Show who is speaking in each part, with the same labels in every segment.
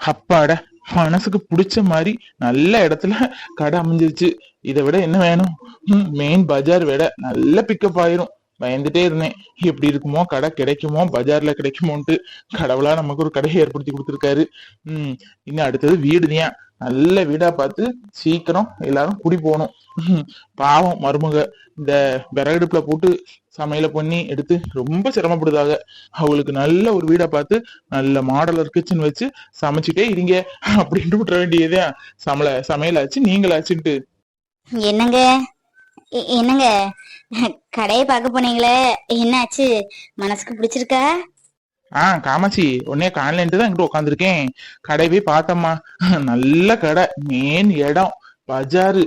Speaker 1: அப்பாட மனசுக்கு பிடிச்ச மாதிரி நல்ல இடத்துல கடை அமைஞ்சிருச்சு. இதை விட என்ன வேணும்? மெயின் பஜார் விட நல்ல பிக்கப் ஆயிரும். பயந்துட்டே இருந்தேன். எப்படி இருக்குமோ கடை கிடைக்குமோ பஜார்ல கிடைக்குமோன்ட்டு கடவுளா நமக்கு ஒரு கடையை ஏற்படுத்தி கொடுத்துருக்காரு. உம் இன்னும் அடுத்தது வீடு வீடுதான் நல்ல வீடா பார்த்து சீக்கிரம் எல்லாரும் குடி போகணும். பாவம் மருமக. இந்த விறகடுப்புல போட்டு சமையல பண்ணி எடுத்து ரொம்ப சிரமப்படுதாக அவளுக்கு நல்ல ஒரு வீடா பார்த்து நல்ல மாடலர் கிச்சன் வச்சு சமைச்சிட்டே இருங்க அப்படின்ட்டு விட்டுற வேண்டியதே. சமையல சமையலாச்சு நீங்களாச்சுன்ட்டு.
Speaker 2: என்னங்க? என்னங்க? கடையை பார்க்க போனீங்களே? என்னாச்சு? மனசுக்கு பிடிச்சிருக்கா?
Speaker 1: ஆ காமாட்சி உடனே காலையிட்டு தான் இங்கிட்ட உட்காந்துருக்கேன் கடை போய் பார்த்தம்மா. நல்ல கடை மெயின் இடம் பஜாரு.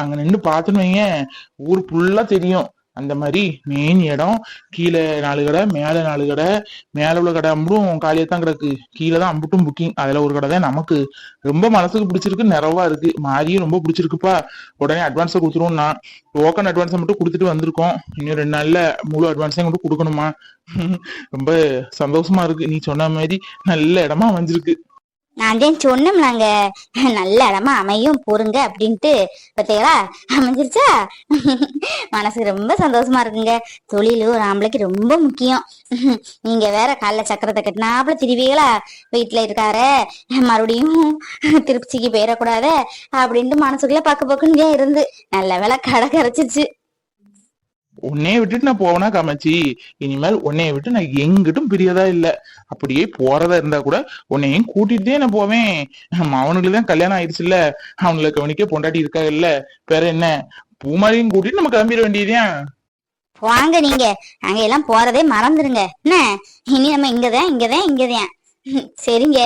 Speaker 1: அங்க நின்று பார்த்தோன்னு வையேன். ஊர் ஃபுல்லா தெரியும். அந்த மாதிரி மெயின் இடம். கீழே நாலு கடை மேலே நாலு கடை. மேலே உள்ள கடை அம்புட்டும் காலியாக தான் கிடக்கு. கீழே தான் அம்புட்டும் புக்கிங் அதுல ஒரு கடை தான் நமக்கு. ரொம்ப மனசுக்கு பிடிச்சிருக்கு நிறைவா இருக்கு. மாரியும் ரொம்ப பிடிச்சிருக்குப்பா. உடனே அட்வான்ஸை கொடுத்துருவோம் நான். டோக்கன் அட்வான்ஸை மட்டும் கொடுத்துட்டு வந்திருக்கோம். இன்னும் ரெண்டு நாள்ல முழு அட்வான்ஸையும் மட்டும் கொடுக்கணுமா? ரொம்ப சந்தோஷமா இருக்கு. நீ சொன்ன மாதிரி நல்ல இடமா அமைஞ்சிருக்கு.
Speaker 2: நான் தான் சொன்னோம்லாங்க நல்ல இடமா அமையும் பொறுங்க அப்படின்ட்டு. பார்த்தீங்களா அமைஞ்சிருச்சா? மனசுக்கு ரொம்ப சந்தோஷமா இருக்குங்க. தொழில் ஒரு ஆம்பளைக்கு ரொம்ப முக்கியம். நீங்க வேற காலைல சக்கரத்தை கட்டினாப்புல திருவீங்களா? வீட்டுல இருக்காரு மறுபடியும் திருப்பிச்சிக்கு போயிடக்கூடாத அப்படின்ட்டு மனசுக்குள்ள பக்க பக்குன்னு இருந்து நல்ல வேலை கடை கரைச்சிருச்சு.
Speaker 1: உன்னைய விட்டுட்டு நான் போவனா காமாச்சி இனிமேல் உன்னைய விட்டு நான் எங்கிட்டும் பிரியதா இல்ல. அப்படியே போறதா இருந்தா கூட உன்னையும் கூட்டிட்டு நான் போவேன். அவனுக்கு தான் கல்யாணம் ஆயிடுச்சுல்ல அவனுல கவனிக்க பொண்டாட்டி இருக்காங்கல்ல வேற என்ன? பூமாரியும் கூட்டிட்டு நம்ம கிளம்பிட வேண்டியதுதான்?
Speaker 2: வாங்க நீங்க. அங்க எல்லாம் போறதே மறந்துருங்க. என்ன? இனி நம்ம இங்கதான் இங்கதான் இங்கதான். சரிங்க.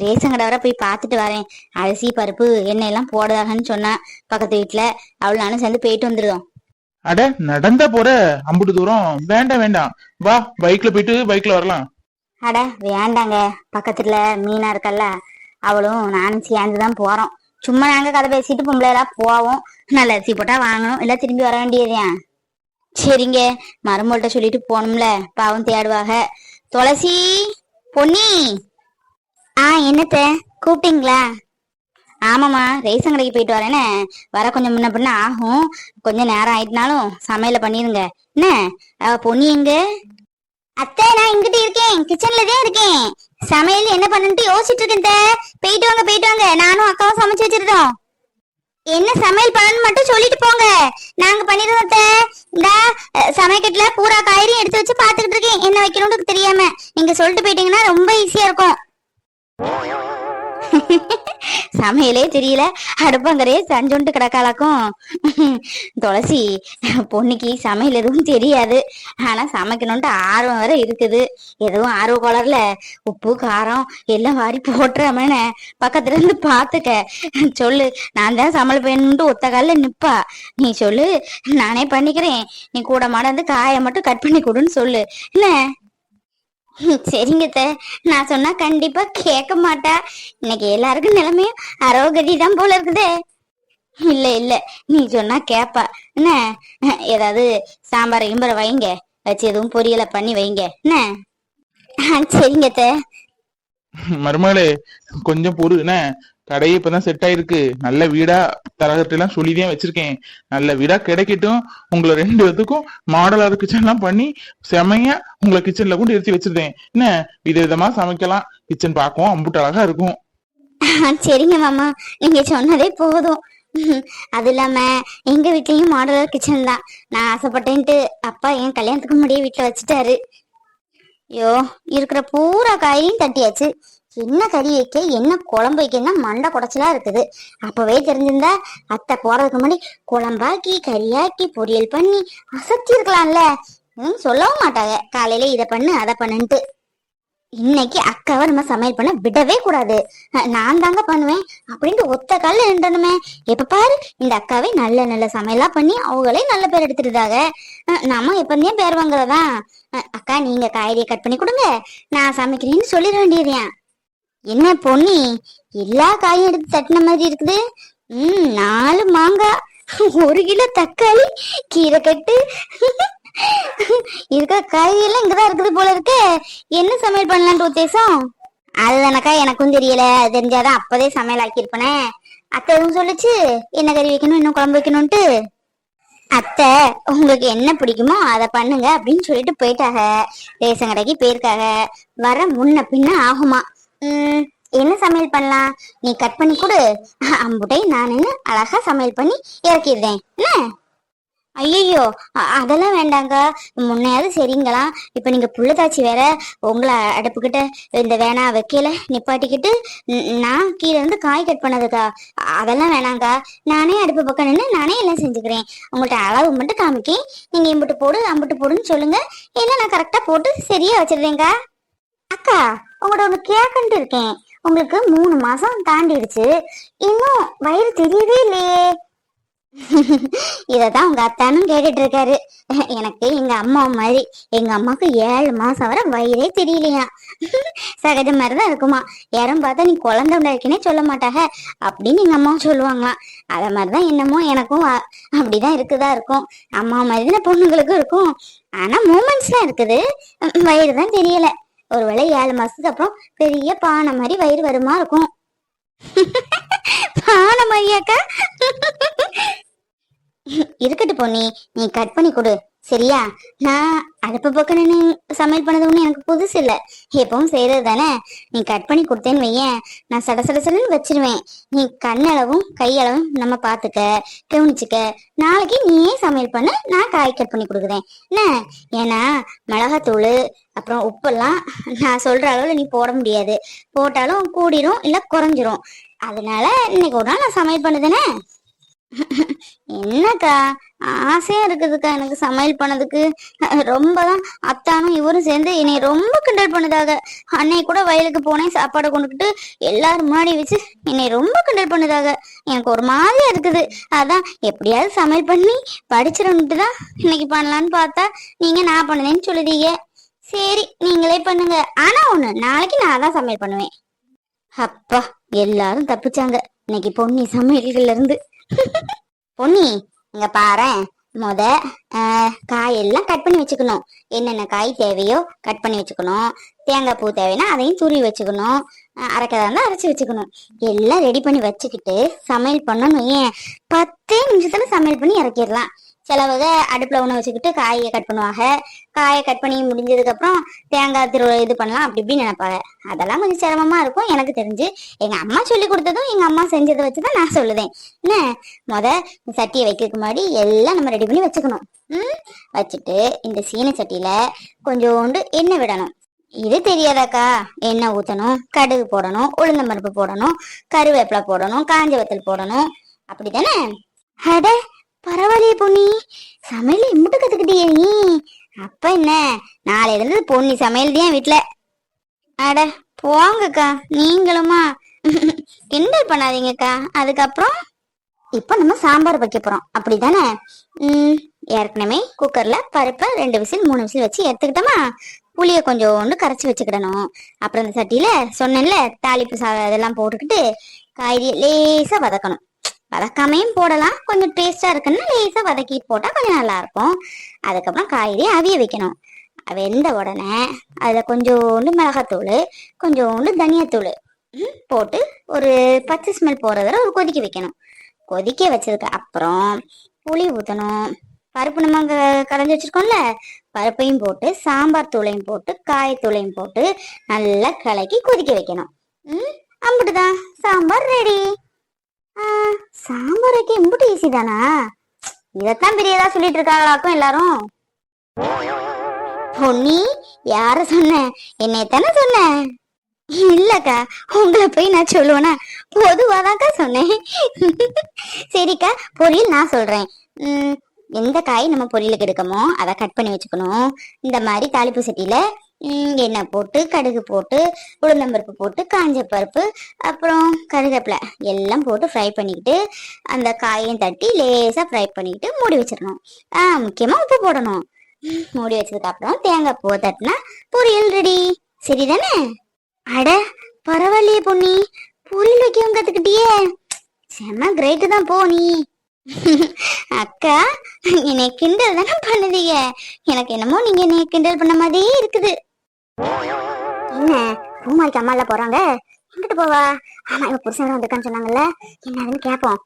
Speaker 2: ரேஷன் கடை வர போய் பார்த்துட்டு வரேன். அரிசி பருப்பு எண்ணெய் எல்லாம் போடுதாகன்னு சொன்னா பக்கத்து வீட்டுல அவ்வளவு நானும் சேர்ந்து போயிட்டு வந்துருதோம்.
Speaker 1: அட நடந்தா போற அம்புட்டு தூரம். வேண்டாம் வேண்டாம். வா பைக்ல போயிட்டு பைக்ல வரலாம்.
Speaker 2: அட வேண்டாங்க பக்கத்துல மீனா இருக்கல்ல அவளும் நானும் சேர்ந்துதான் போறோம். சும்மா நாங்க கதை பேசிட்டு பொம்பளை எல்லாம் போவோம். நல்ல அரிசி போட்டா வாங்கணும். இல்ல திரும்பி வர வேண்டியதுதான் சரிங்க. மருமகள்கிட்ட சொல்லிட்டு போனோம்ல பாவம் தேடுவாக. துளசி பொன்னி. ஆ என்னத்த? கூப்பிட்டீங்களா? ஆமாம்மா ரேஷன் கடைக்கு போயிட்டு வரேனே. வர கொஞ்சம் முன்ன பின்ன ஆகும். கொஞ்சம் நேரம் ஆயிட்டுனாலும் சமையல பண்ணிருங்க. என்ன? அவ பொன்னி எங்க? அத்தை நான் இங்கிட்ட இருக்கேன். கிச்சன்ல தான் இருக்கேன். சமையல் என்ன பண்ணுட்டு யோசிச்சுட்டு இருக்கேன் போயிட்டு வாங்க போயிட்டு வாங்க. நானும் அக்காவும் சமைச்சு வச்சிருந்தோம் என்ன சமையல் பண்ணணும் மட்டும் சொல்லிட்டு போங்க. நாங்க பண்ணிடுவோம் அத்தை. இந்தா சமைக்கட்டுல பூரா காய்கறியும் எடுத்து வச்சு பாத்துக்கிட்டு இருக்கேன். என்ன வைக்கணும்னு தெரியாம. நீங்க சொல்லிட்டு போயிட்டீங்கன்னா ரொம்ப ஈஸியா இருக்கும். சமையலே தெரியல. அடுப்பங்கரையே சஞ்சொண்டு கிடக்காளாக்கும். துளசி பொண்ணுக்கு சமையல் எதுவும் தெரியாது. ஆனா சமைக்கணும்ட்டு ஆர்வம் வேற இருக்குது. எதுவும் ஆர்வ கோளர்ல உப்பு காரம் எல்லாம் வாரி போட்டுறாமன பக்கத்துல இருந்து பாத்துக்க. சொல்லு நான் தான் சமையல் பண்ணணும்ட்டு ஒத்த கால நிப்பா. நீ சொல்லு நானே பண்ணிக்கிறேன். நீ கூட மாட காயை மட்டும் கட் பண்ணி கொடுன்னு சொல்லு. என்ன? சரிங்க நான் சொன்னா கண்டிப்பா கேட்க மாட்டா. இன்னைக்கு எல்லாருக்கும் நிலைமையும் அரோகதி தான் போல இருக்குதே. இல்ல இல்ல. நீ சொன்னா கேப்பா. என்ன? ஏதாவது சாம்பார் கிம்பரை வைங்க. வச்சு எதுவும் பொரியலை பண்ணி வைங்க. என்ன? சரிங்க
Speaker 1: மருமகளே கொஞ்சம் பொறு. என்ன? கடையே இப்பதான் செட் ஆயிருக்கு. நல்ல வீடா தரகட்டு எல்லாம் சொல்லிதான் வச்சிருக்கேன். நல்ல வீடா கிடைக்கட்டும். உங்களை ரெண்டு பேத்துக்கும் மாடலா கிச்சன் எல்லாம் பண்ணி செமையா உங்களை கிச்சன்ல கொண்டு எடுத்து வச்சிருந்தேன். என்ன? விதவிதமா சமைக்கலாம். கிச்சன் பார்க்கவும் அம்புட்டு அழகா இருக்கும்.
Speaker 2: சரிங்க மாமா. நீங்க சொன்னதே போதும். அது இல்லாம எங்க வீட்லயும் மாடலர் கிச்சன் தான். நான் ஆசைப்பட்டேன்ட்டு அப்பா என் கல்யாணத்துக்கு முன்னாடியே வீட்டுல வச்சுட்டாரு. ஐயோ இருக்கிற பூரா காயையும் தட்டியாச்சு. என்ன கறி வைக்க என்ன குழம்பு வைக்கன்னா மண்டை குடைச்சலா இருக்குது. அப்பவே தெரிஞ்சிருந்தா அத்தை போறதுக்கு முன்னாடி குழம்பாக்கி கறியாக்கி பொரியல் பண்ணி அசத்தி இருக்கலாம்ல ம், சொல்லவும் மாட்டாங்க. காலையில இதை பண்ணு அதை பண்ணுன்ட்டு. இன்னைக்கு அக்காவை நம்ம சமையல் பண்ண விடவே கூடாது. நான் தாங்க பண்ணுவேன் அப்படின்ட்டு ஒத்த காலில் நின்றணுமே. எப்ப பாரு இந்த அக்காவே நல்ல நல்ல சமையலா பண்ணி அவங்களே நல்ல பேர் எடுத்துருதாக நம்ம எப்பந்தையும் பேர் வாங்குறதா? அக்கா நீங்க காய்கறியை கட் பண்ணி கொடுங்க. நான் சமைக்கிறேன்னு சொல்லிட வேண்டியதுதான் என்ன பொன்னி? எல்லா காயும் எடுத்து தட்டின மாதிரி இருக்குது. ம் நாலு மாங்காய். ஒரு கிலோ தக்காளி கீரை கட்டு. இருக்கிற காய்கறி எல்லாம் இங்கதான் இருக்குது போல இருக்கு. என்ன சமையல் பண்ணலான்ட்டு உத்தேசம்? அதுதானக்கா எனக்கும் தெரியல. அது தெரிஞ்சாதான் அப்பதே சமையல் ஆக்கியிருப்பனே. அத்தை எதுவும் சொல்லுச்சு? என்ன கறி வைக்கணும் இன்னும் குழம்பு வைக்கணும்ட்டு அத்தை உங்களுக்கு என்ன பிடிக்குமோ அதை பண்ணுங்க அப்படின்னு சொல்லிட்டு போயிட்டாக ரேஷன் கடைக்கு போயிருக்காக வர முன்ன பின்ன ஆகுமா? என்ன சமையல் பண்ணலாம்? நீ கட் பண்ணி கொடு. அம்புட்டை நான் அழகா சமையல் பண்ணி இறக்கிடுறேன். என்ன? ஐயோ அதெல்லாம் வேண்டாங்க. முன்னையாவது சரிங்களா? இப்ப நீங்க புள்ளதாச்சி வேற உங்களை அடுப்புக்கிட்ட இந்த வேணா வைக்கல நிப்பாட்டிக்கிட்டு நான் கீழே இருந்து காய் கட் பண்ணதுக்கா? அதெல்லாம் வேணாங்க. நானே அடுப்பு பக்கம் நின்று நானே எல்லாம் செஞ்சுக்கிறேன். உங்கள்கிட்ட அளவு மட்டும் காமிக்கேன். நீங்க இம்புட்டு போடு அம்புட்டு போடுன்னு சொல்லுங்க. ஏன்னா நான் கரெக்டா போட்டு சரியா வச்சிடுறேங்க. அக்கா உங்கள்ட்ட ஒன்று கேட்கன்ட்டு இருக்கேன். உங்களுக்கு மூணு மாசம் தாண்டிடுச்சு. இன்னும் வயிறு தெரியவே இல்லையே. இததான் உங்க அத்தானும் கேட்டுட்டு இருக்காரு. எனக்கு எங்க அம்மா மாதிரி. எங்க அம்மாக்கு ஏழு மாசம் வரை வயிறே தெரியலையா? சகஜ மாதிரிதான் இருக்குமா? யாரும் பார்த்தா நீ குழந்தை உண்டாக்கினே சொல்ல மாட்டாக? அப்படின்னு எங்க அம்மாவும் சொல்லுவாங்களாம். அத மாதிரிதான் என்னமோ எனக்கும் அப்படிதான் இருக்குதா இருக்கும். அம்மா மாதிரி தானே பொண்ணுங்களுக்கும் இருக்கும். ஆனா மூமெண்ட்ஸ்லாம் இருக்குது. வயிறு தான் தெரியல. ஒருவேளை ஏழு மாசத்துக்கு அப்புறம் பெரிய பானை மாதிரி வயிறு வருமா இருக்கும். பானை மாதிரியாக்கா இருக்கட்டும் பொன்னி நீ கட் பண்ணி கொடு. சரியா? நான் அடுப்பு பக்கம் நீ சமையல் பண்ணது ஒண்ணு எனக்கு புதுசு இல்ல. எப்பவும் செய்யறது தானே? நீ கட் பண்ணி கொடுத்தேன்னு வையேன். நான் சட சட சடன்னு வச்சிருவேன். நீ கண்ணளவும் கையளவும் நம்ம பாத்துக்க கவனிச்சுக்க. நாளைக்கு நீயே சமையல் பண்ண நான் காய் கட் பண்ணி கொடுக்குறேன். என்ன? ஏன்னா மிளகாத்தூள் அப்புறம் உப்பெல்லாம் நான் சொல்ற அளவுல நீ போட முடியாது. போட்டாலும் கூடிரும் இல்ல குறைஞ்சிரும். அதனால இன்னைக்கு ஒரு நாள் நான் சமையல் பண்ணுதானே என்னக்கா? ஆசையா இருக்குதுக்கா எனக்கு சமையல் பண்ணதுக்கு. ரொம்ப தான் அத்தானும் இவரும் சேர்ந்து என்னை ரொம்ப கிண்டல் பண்ணுதாக. அன்னை கூட வயலுக்கு போனேன் சாப்பாடு கொண்டுக்கிட்டு எல்லாரும் முன்னாடி வச்சு என்னை ரொம்ப கிண்டல் பண்ணுதாக. எனக்கு ஒரு மாதிரியா இருக்குது. அதான் எப்படியாவது சமையல் பண்ணி படிச்சிடணுட்டு தான் இன்னைக்கு பண்ணலான்னு பார்த்தா நீங்க நான் பண்ணுதேன்னு சொல்லுதீங்க. சரி நீங்களே பண்ணுங்க. ஆனா ஒண்ணு நாளைக்கு நான் தான் சமையல் பண்ணுவேன். அப்பா எல்லாரும் தப்பிச்சாங்க. இன்னைக்கு பொன்னி சமையல்கள்ல இருந்து. பொன்னி இங்க பாரேன் முத காயெல்லாம் கட் பண்ணி வச்சுக்கணும். என்னென்ன காய் தேவையோ கட் பண்ணி வச்சுக்கணும். தேங்காய் பூ தேவைன்னா அதையும் துருவி வச்சுக்கணும். ஆஹ், அரைக்கிறதா இருந்தா அரைச்சி வச்சுக்கணும். எல்லாம் ரெடி பண்ணி வச்சுக்கிட்டு சமையல் பண்ணணும் ஏன்? பத்தே நிமிஷத்துல சமையல் பண்ணி இறக்கிடலாம். சிலவங்க அடுப்புல உணவு வச்சுக்கிட்டு காயை கட் பண்ணுவாங்க. காயை கட் பண்ணி முடிஞ்சதுக்கு அப்புறம் தேங்காய் திரு இது பண்ணலாம் அப்படி இப்படின்னு நினைப்பாங்க. அதெல்லாம் கொஞ்சம் சிரமமா இருக்கும் எனக்கு தெரிஞ்சு. எங்க அம்மா சொல்லி கொடுத்ததும் எங்க அம்மா செஞ்சதை வச்சுதான் நான் சொல்லுதேன். என்ன? முத சட்டியை வைக்கிறதுக்கு முன்னாடி எல்லாம் நம்ம ரெடி பண்ணி வச்சுக்கணும். ம்? வச்சுட்டு இந்த சீன சட்டியில கொஞ்சோண்டு எண்ணெய் விடணும். இது தெரியாதாக்கா? எண்ணெய் ஊத்தணும் கடுகு போடணும் உளுந்தம்பருப்பு போடணும் கருவேப்பிலை போடணும் காஞ்ச வத்தல் போடணும். அப்படி தானே அட பரவாயில்லையே பொன்னி. சமையல் இம்புட்டு கத்துக்கிட்டியே நீ. அப்ப என்ன? நாளையில இருந்து பொன்னி சமையல் தான் வீட்டுல அட போங்கக்கா. நீங்களுமா? கிண்டல் பண்ணாதீங்கக்கா. அதுக்கப்புறம் இப்போ நம்ம சாம்பார் வைக்க போறோம். அப்படிதானே? ம் ஏற்கனவே குக்கர்ல பருப்பை ரெண்டு விசில் மூணு விசில் வச்சு எடுத்துக்கிட்டோமா? புளிய கொஞ்சோண்டு கரைச்சி வச்சுக்கிடணும். அப்புறம் இந்த சட்டியில சொன்னேன்ல தாளிப்பு சாதம் இதெல்லாம் போட்டுக்கிட்டு காய்கறி லேசா வதக்கணும். வதக்காமையும் போடலாம். கொஞ்சம் டேஸ்டா இருக்குன்னா லேசா வதக்கி போட்டா கொஞ்சம் நல்லா இருக்கும் அதுக்கப்புறம் காய்கறி அவிய வைக்கணும். வெந்த உடனே அதுல கொஞ்சோண்டு மிளகாத்தூள் கொஞ்சோண்டு தனியாத்தூள் ம், போட்டு ஒரு பச்சை ஸ்மெல் போற வரை ஒரு கொதிக்க வைக்கணும். கொதிக்க வச்சதுக்கு அப்புறம் புளி ஊற்றணும் பருப்பு நம்ம கடைஞ்சி வச்சிருக்கோம்ல? பருப்பையும் போட்டு சாம்பார் தூளையும் போட்டு காயத்தூளையும் போட்டு நல்லா கலக்கி கொதிக்க வைக்கணும். ம் அம்பிட்டுதான். சாம்பார் ரெடி சாம்பார் வைக்க இம்புட்டு ஈஸி தானா? இதைத்தான் பெரியதா சொல்லிட்டு இருக்காங்களாக்கும் எல்லாரும். பொன்னி யார சொன்ன? என்னைத்தானே சொன்ன? இல்லக்கா உங்களை போய் நான் சொல்லுவேனா? பொதுவாதாக்கா சொன்னேன். சரிக்கா பொரியல் நான் சொல்றேன். எந்த காய் நம்ம பொரியலுக்கு எடுக்கமோ அதை கட் பண்ணி வச்சுக்கணும். இந்த மாதிரி தாளிப்பு சட்டியில எண்ணெய் போட்டு கடுகு போட்டு உளுந்தம்பருப்பு போட்டு காஞ்ச பருப்பு அப்புறம் கருவேப்பிலை எல்லாம் போட்டு ஃப்ரை பண்ணிக்கிட்டு அந்த காயையும் தட்டி லேசாக ஃப்ரை பண்ணிக்கிட்டு மூடி வச்சிடணும். ஆ உப்பு போடணும். மூடி வச்சதுக்கு அப்புறம் தேங்காய் பூ தட்டினா பொரியல் ரெடி சரிதானே? அட பரவாயில்லையே பொன்னி. பொரியல் வைக்கவும் கத்துக்கிட்டியே செம்ம கிரேட்டு தான் போ நீ அக்கா என்னை கிண்டல் தானே பண்ணுதீங்க. எனக்கு என்னமோ நீங்க என்னை கிண்டல் பண்ண மாதிரியே இருக்குது. என்ன பூமாரிக்கு அம்மா இல்ல போறாங்க? எங்கிட்டு போவா. ஆமா இவ புருஷன் வந்திருக்கான்னு சொன்னாங்கல்ல. என்னதுன்னு கேப்போம்.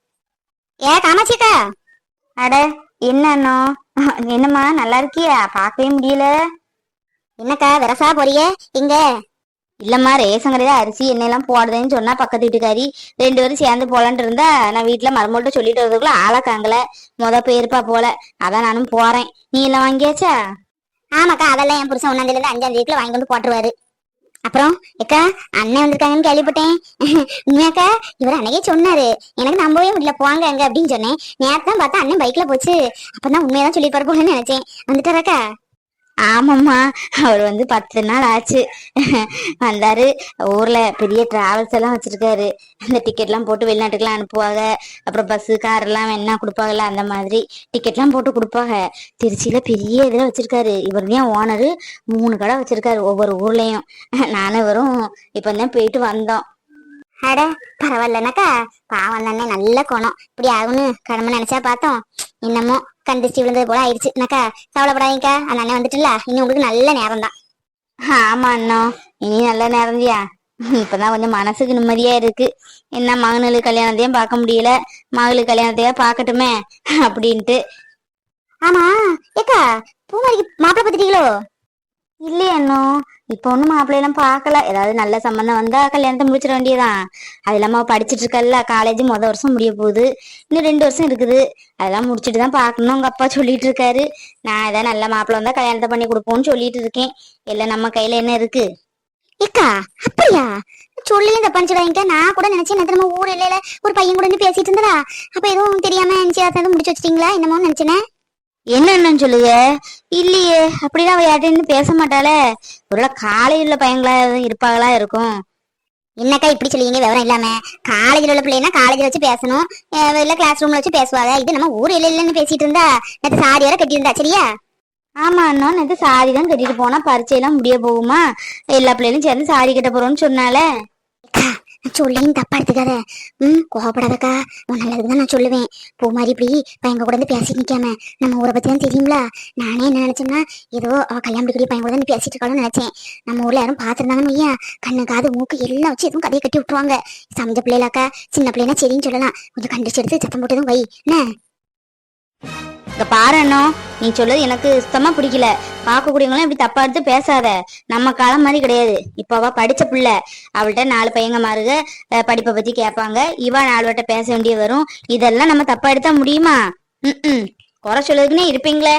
Speaker 2: ஏ காமாச்சிக்கா அட என்னண்ணோ? என்னம்மா நல்லா இருக்கியா? பார்க்கவே முடியல. என்னக்கா விரசா போறிய? இங்க. இல்லம்மா ரேஷன் கடையில அரிசி எண்ணெயெல்லாம் போடுதேன்னு சொன்னா பக்கத்து வீட்டுக்காரி. ரெண்டு பேரும் சேர்ந்து போலான்ட்டு இருந்தா நான் வீட்டுல மருமகிட்ட சொல்லிட்டு வரதுக்குள்ள ஆளை முத போயிருப்பா போல. அதான் நானும் போறேன். நீ எல்லாம் வாங்கியாச்சா? ஆமாக்கா அதெல்லாம் என் புருஷன் ஒன்னாம் தேதியில அஞ்சாம் தேதிக்குள்ள வாங்கி வந்து போட்டுருவாரு. அப்புறம் அக்கா அண்ணன் வந்திருக்காங்கன்னு கேள்விப்பட்டேன். உண்மையாக்கா இவர் அன்னைக்கே சொன்னாரு. எனக்கு நம்பவே முடியல போங்க அங்க அப்படின்னு சொன்னேன். நேரத்தான் பார்த்தா அண்ணன் பைக்ல போச்சு. அப்பதான் உண்மையதான் சொல்லி போலன்னு நினைச்சேன். வந்துட்டாராக்கா? ஆமாம்மா அவர் வந்து பத்து நாள் ஆச்சு. வந்தாரு. ஊர்ல பெரிய டிராவல்ஸ் எல்லாம் வச்சிருக்காரு. அந்த டிக்கெட்லாம் போட்டு வெளிநாட்டுக்குலாம் அனுப்புவாங்க. அப்புறம் பஸ்ஸு கார் எல்லாம் வேணா கொடுப்பாங்கல்ல அந்த மாதிரி டிக்கெட்லாம் போட்டு கொடுப்பாங்க. திருச்சியில பெரிய இதுல வச்சிருக்காரு. இவர் தான் ஓனரு மூணு கடை வச்சிருக்காரு ஒவ்வொரு ஊர்லயும். நானும் இவரும் இப்ப தான் போயிட்டு வந்தோம். அட பரவாயில்லனாக்கா. பாவம் தானே நல்ல குணம். இப்படி ஆகும்னு கடமை நினைச்சா பார்த்தோம். இன்னமும் கண்டிச்சு விழுந்தது போல ஆயிடுச்சுனாக்கா கவலைப்படாதீங்கக்கா. அந்த அண்ணன் வந்துட்டுல இனி உங்களுக்கு நல்ல நேரம் தான் ஆமா அண்ணா. இனி நல்ல நேரம்தியா இப்பதான் கொஞ்சம் மனசுக்கு நிம்மதியா இருக்கு. என்ன மகனுக்கு கல்யாணத்தையும் பார்க்க முடியல. மகளுக்கு கல்யாணத்தையா பார்க்கட்டுமே அப்படின்ட்டு. ஆமா. ஏக்கா பூமாரிக்கு மாப்பிள்ளை பார்த்துட்டீங்களோ? இல்லையே அண்ணோ. இப்போ ஒன்றும் மாப்பிள்ளையெல்லாம் பார்க்கல. ஏதாவது நல்ல சம்பந்தம் வந்தா கல்யாணத்தை முடிச்சிட வேண்டியதான் அது இல்லாம படிச்சிட்டு இருக்கல்ல காலேஜ் முத வருஷம் முடிய போகுது. இன்னும் ரெண்டு வருஷம் இருக்குது. அதெல்லாம் முடிச்சிட்டு தான் பார்க்கணும் உங்க அப்பா சொல்லிட்டு இருக்காரு. நான் ஏதாவது நல்ல மாப்பிள்ளை வந்தா கல்யாணத்தை பண்ணி கொடுப்போம்னு சொல்லிட்டு இருக்கேன். எல்லாம் நம்ம கையில என்ன இருக்கு? இக்கா அப்படியா? சொல்லியும் தப்பா நினைச்சிடாங்க நான் கூட நினைச்சேன் நான் நம்ம ஊர் இல்லையில ஒரு பையன் கூட இருந்து பேசிட்டு இருந்தா அப்ப எதுவும் தெரியாம நினைச்சு முடிச்சு வச்சிட்டீங்களா? என்னமோ நினைச்சேன். என்னன்னு சொல்லுங்க இல்லையே அப்படிதான் அவ யார்கிட்ட பேச மாட்டாளே. ஒருவேளை உள்ள பையங்களா எதுவும் இருப்பாங்களா இருக்கும். என்னக்கா இப்படி சொல்லுவீங்க? விவரம் இல்லாம. காலேஜ்ல உள்ள பிள்ளைனா காலேஜ்ல வச்சு பேசணும். இல்ல கிளாஸ் ரூம்ல வச்சு பேசுவாங்க இது நம்ம ஊர் இல்ல இல்லன்னு பேசிட்டு இருந்தா நேற்று சாரி வர கட்டியிருந்தா சரியா? ஆமா அண்ணா நேற்று சாரி தான் கட்டிட்டு போனா பரீட்சையெல்லாம் முடிய போகுமா? எல்லா பிள்ளைகளும் சேர்ந்து சாரி கட்ட போறோம்னு சொன்னாலே சொல்லியும் தப்பா எடுத்துக்காத ம் கோவப்படாதக்கா. உன் நல்லதுக்கு தான் நான் சொல்லுவேன். பூ மாதிரி இப்படி பையன் கூட இருந்து பேசிட்டு நிக்காம. நம்ம ஊரை பத்தி தான் தெரியும்ல. நானே என்ன நினைச்சேன்னா ஏதோ அவ கல்யாணம் முடிக்கிற பையன் கூட இருந்து பேசிட்டு இருக்காளுன்னு நினைச்சேன். நம்ம ஊர்ல யாரும் பாத்துருந்தாங்கன்னு ஐயா கண்ணு காது மூக்கு எல்லாம் வச்சு எதுவும் கதையை கட்டி விட்டுருவாங்க. சமைஞ்ச பிள்ளைலாக்கா சின்ன பிள்ளைனா சரின்னு சொல்லலாம். கொஞ்சம் கண்டிச்சு எடுத்து சத்தம் போட்டதும் வை. என்ன? இங்க பாரு அண்ணோ நீ சொல்றது எனக்கு சுத்தமா பிடிக்கல. பார்க்கக்கூடியவங்களும் இப்படி தப்பா எடுத்து பேசாத. நம்ம காலம் மாதிரி கிடையாது. இப்ப அவ படிச்ச பிள்ளை. அவள்கிட்ட நாலு பையங்க மாறுக அஹ், படிப்பை பத்தி கேட்பாங்க. இவா நாலு வட்ட பேச வேண்டிய வரும். இதெல்லாம் நம்ம தப்பா எடுத்தா முடியுமா? ம் குறை சொல்லதுக்குன்னே இருப்பீங்களே.